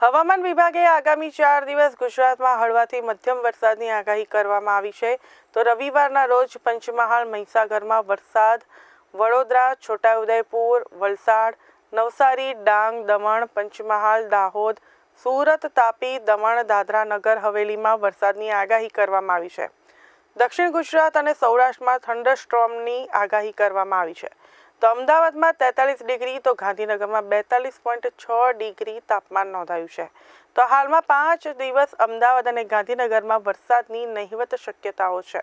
હવામાન વિભાગે આગામી ચાર દિવસ ગુજરાતમાં હળવાથી મધ્યમ વરસાદની આગાહી કરવામાં આવી છે. તો રવિવારના રોજ પંચમહાલ, મહીસાગરમાં વરસાદ, વડોદરા, છોટાઉદેપુર, વલસાડ, નવસારી, ડાંગ, દમણ, પંચમહાલ, દાહોદ, સુરત, તાપી, દમણ દાદરા નગર હવેલીમાં વરસાદની આગાહી કરવામાં આવી છે. દક્ષિણ ગુજરાત અને સૌરાષ્ટ્રમાં થંડરસ્ટ્રોમની આગાહી કરવામાં આવી છે. તો અમદાવાદમાં તેતાલીસ ડિગ્રી તો ગાંધીનગરમાં બેતાલીસ પોઈન્ટ છ ડિગ્રી તાપમાન નોંધાયું છે તો હાલમાં પાંચ દિવસ અમદાવાદ અને ગાંધીનગરમાં વરસાદની નહિવત શક્યતાઓ છે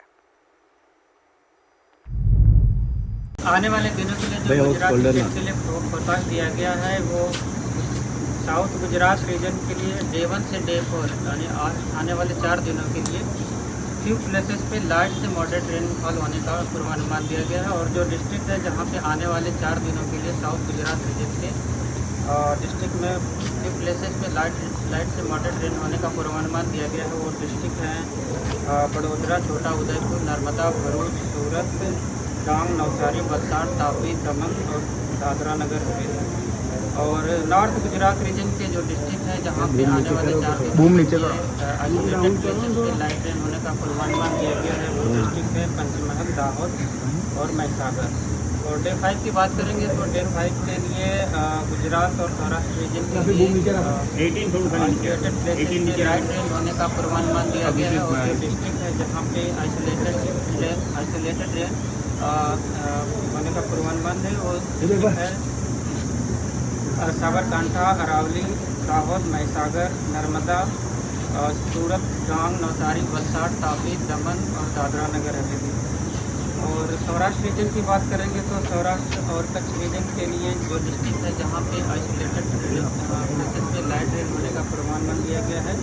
आने वाले दिनों के लिए भैया, जो वो गुजरात folder रीजन ना। के लिए फो- फोरकास्ट दिया गया है वो साउथ गुजरात रीजन के लिए डे वन से डे फोर यानी आ- आने वाले चार दिनों के लिए फ्यू प्लेसेस पे लाइट से मॉडरेट रेनफॉल होने का पूर्वानुमान दिया गया है और जो डिस्ट्रिक्ट है जहाँ पे आने वाले चार दिनों के लिए साउथ गुजरात रीजन के डिस्ट्रिक्ट में फ्यू प्लेसेस पे लाइट लाइट से मॉडरेट रेन होने का पूर्वानुमान दिया गया है। वो डिस्ट्रिक्ट हैं बड़ोदरा, छोटा उदयपुर, नर्मदा, भरूच, सूरत डांग नवसारी वलसाड़ तापी, दमन और दादरा नगर हवेली और नॉर्थ गुजरात रीजन के जो डिस्ट्रिक्ट है जहाँ पे आने वाले चार दिनों बूम नीचे लिए, अ, isolated places पे लाइट रेन होने का पूर्वानुमान दिया गया है वो डिस्ट्रिक्ट है पंचमहल दाहोद और महसागर और डे फाइव की बात करेंगे तो डे फाइव के लिए गुजरात और सौराष्ट्र रीजन के लिए आइसोलेटेड प्लेसेस पे लाइट रेन होने का पूर्वानुमान दिया गया है और जो डिस्ट्रिक्ट है जहाँ पे आइसोलेटेड आइसोलेटेड होने का पूर्वानुमान है वो district है साबरकांठा, अरावली दाहोद महसागर, नर्मदा सूरत डांग नवसारी, वलसाड़, तापी, दमन और दादरा नगर हवेली और सौराष्ट्र रीजन की बात करेंगे तो सौराष्ट्र और कच्छ रीजन के लिए जो डिस्ट्रिक्ट है जहाँ पे आइसोलेटेड लाइट रेन होने का पूर्वानुमान दिया गया है।